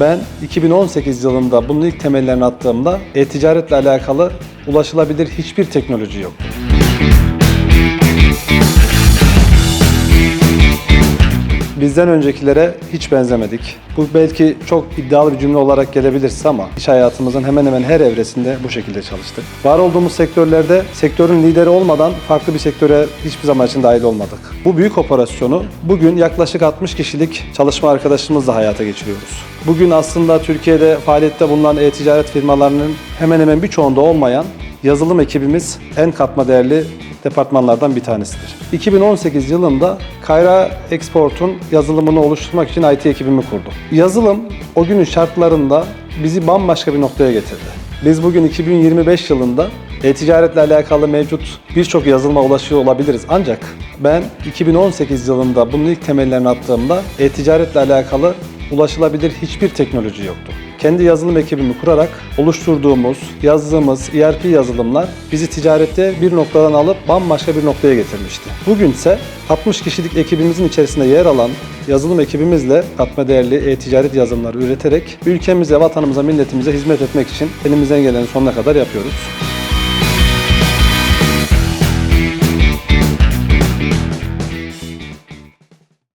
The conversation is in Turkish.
Ben 2018 yılında bunun ilk temellerini attığımda e-ticaretle alakalı ulaşılabilir hiçbir teknoloji yoktu. Bizden öncekilere hiç benzemedik. Bu belki çok iddialı bir cümle olarak gelebilir ama iş hayatımızın hemen hemen her evresinde bu şekilde çalıştık. Var olduğumuz sektörlerde sektörün lideri olmadan farklı bir sektöre hiçbir zaman için dahil olmadık. Bu büyük operasyonu bugün yaklaşık 60 kişilik çalışma arkadaşımızla hayata geçiriyoruz. Bugün aslında Türkiye'de faaliyette bulunan e-ticaret firmalarının hemen hemen birçoğunda olmayan yazılım ekibimiz en katma değerli departmanlardan bir tanesidir. 2018 yılında Kayra Export'un yazılımını oluşturmak için IT ekibimi kurdum. Yazılım o günün şartlarında bizi bambaşka bir noktaya getirdi. Biz bugün 2025 yılında e-ticaretle alakalı mevcut birçok yazılıma ulaşıyor olabiliriz. Ancak ben 2018 yılında bunun ilk temellerini attığımda e-ticaretle alakalı ulaşılabilir hiçbir teknoloji yoktu. Kendi yazılım ekibimi kurarak oluşturduğumuz, yazdığımız ERP yazılımlar bizi ticarette bir noktadan alıp bambaşka bir noktaya getirmişti. Bugünse 60 kişilik ekibimizin içerisinde yer alan yazılım ekibimizle katma değerli e-ticaret yazılımları üreterek ülkemize, vatanımıza, milletimize hizmet etmek için elimizden gelenin sonuna kadar yapıyoruz.